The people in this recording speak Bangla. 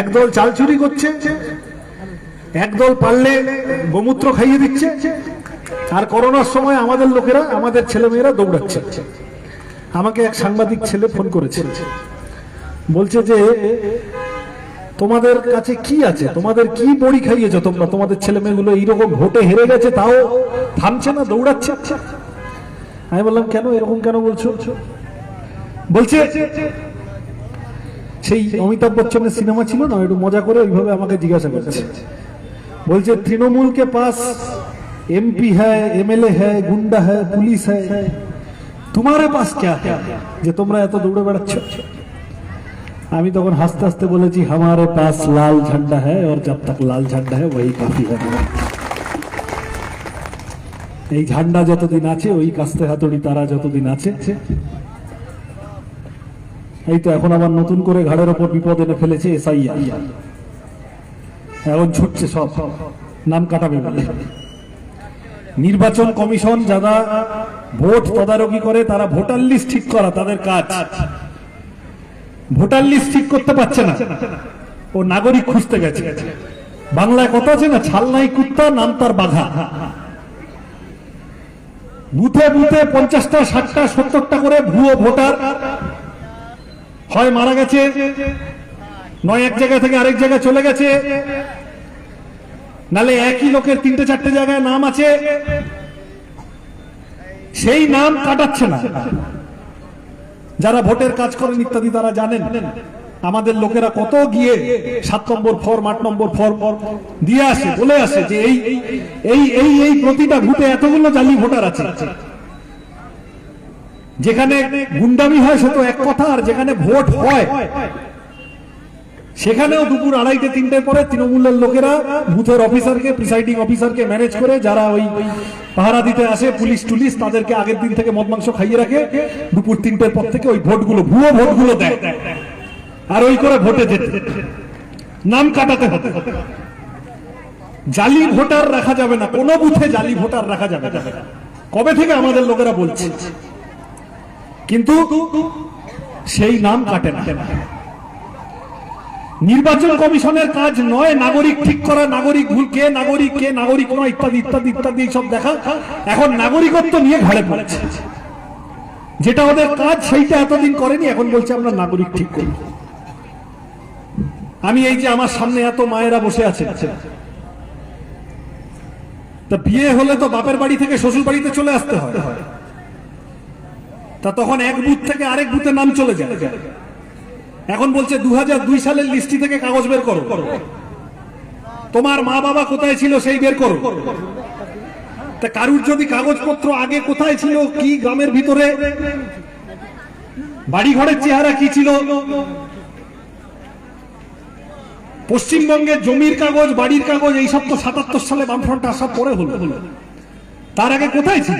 একদল চাল চুরি করছে, একদল পারলে গোমূত্র খাইয়ে দিচ্ছে। আর করোনার সময় আমাদের লোকেরা, আমাদের ছেলেমেয়েরা দৌড়াচ্ছে। আমাকে এক সাংবাদিক ছেলে ফোন করেছে। বলছে যে, তোমাদের কাছে কি আছে? তোমাদের কি বড়ি খাইয়েছো তোমরা? তোমাদের ছেলে মেয়েগুলো এইরকম ভোটে হেরে গেছে, তাও থামছে না, দৌড়াচ্ছে। আমি বললাম, কেন? এরকম কেন বলছো? বলছে সেই অমিতাভ বচ্চনের সিনেমা ছিল না? একটু মজা করে ওইভাবে আমাকে জিজ্ঞাসা করছে বলছে, তৃণমূলকে পাস, এমপি হ্যায়, এমএলএ হ্যায়, গুন্ডা হ্যায়, পুলিশ হ্যায়। তোমারে পাস কে যে তোমরা এত দৌড়ে বেড়াচ্ছ? আমি তখন হাসতে হাসতে বলেছি হামারে পাস লাল ঝান্ডা হ্যাঁ আর জব লাল ঝান্ডা হ্যাঁ ওই কাফি এই ঝান্ডা যতদিন আছে, ওই কাস্তে হাতুড়ি, তারা যতদিন আছে এই তো এখন আবার নতুন করে ঘাড়ের ওপর বিপদ এনে ফেলেছে এসআইআর এখন ছুটছে সব। নাম কাটাবে নির্বাচন কমিশন যারা ভোট তদারকি করে, তারা ভোটার লিস্ট ঠিক করা, তাদের কাজ। ভোটার লিস্ট ঠিক করতে পারছে না। ও নাগরিক খুঁজতে গেছে। বাংলায় কথা আছে না? ছাল নাই কুত্তা, নাম তার বাঘা। বুথে বুথে পঞ্চাশটা, ষাটটা, সত্তরটা করে ভুয়ো ভোটার হয় মারা গেছে। নয় এক জায়গা থেকে আরেক জায়গায় চলে গেছে। নালে একই লোকের তিনটে চারটে জায়গায় নাম আছে। সেই নাম কাটাচ্ছে না। যারা ভোটের কাজ করেন ইত্যাদি তারা জানেন, আমাদের লোকেরা কত গিয়ে সাত নম্বর ফর্ম, আট নম্বর ফর্ম দিয়ে আসে, বলে আসে যে এই এই এই প্রতিটা ভোটে এতগুলো জালি ভোটার আছে। যেখানে গুন্ডামি হয় সে তো এক কথা, আর যেখানে ভোট হয়, সেখানেও দুপুর আড়াইটে তিনটে পরে তৃণমূলের লোকেরা বুথের অফিসারকে, প্রিসাইডিং অফিসারকে ম্যানেজ করে যারা ওই পাহারা দিতে আসে, পুলিশ টুলিশ, তাদেরকে আগের দিন থেকে মদ মাংস খাইয়ে রাখে। দুপুর তিনটের পর থেকে ওই ভোটগুলো, ভুয়ো ভোটগুলো দেয়। আর ওই করে ভোটে যেতে নাম কাটাতে হতে জালি ভোটার রাখা যাবে না। কোনো বুথে জালি ভোটার রাখা যাবে না। কবে থেকে আমাদের লোকেরা বলছে? কিন্তু সেই নাম কাটে না। নির্বাচন কমিশনের কাজ নয়, নাগরিক ঠিক করা, নাগরিক ভুল কে, নাগরিক কে, নাগরিক নয়, ইত্যাদি ইত্যাদি ইত্যাদি সব দেখা। এখন নাগরিকত্ব নিয়ে ঘাড়ে পড়েছে। যেটা ওদের কাজ, সেইটা এতদিন করেনি, এখন বলছে আমরা নাগরিক ঠিক করি আমি এই যে আমার সামনে এত মায়েরা বসে আছে। তা বিয়ে হলে তো বাপের বাড়ি থেকে শ্বশুর বাড়িতে চলে আসতে হয়। তা তখন এক বুথ থেকে আরেক বুথে নাম চলে যায়। এখন বলছে দু সালের লিস্টি থেকে কাগজ বের করো। তোমার মা বাবা কোথায় ছিল সেই বের করো। তা কারুর যদি কাগজপত্র আগে কোথায় ছিল, কি গ্রামের ভিতরে? বাড়ি ঘরের চেহারা কি ছিল? পশ্চিমবঙ্গের জমির কাগজ, বাড়ির কাগজ, এইসব তো সাতাত্তর সালে বামফ্রন্ট আসার পরে হলো। তার আগে কোথায় ছিল?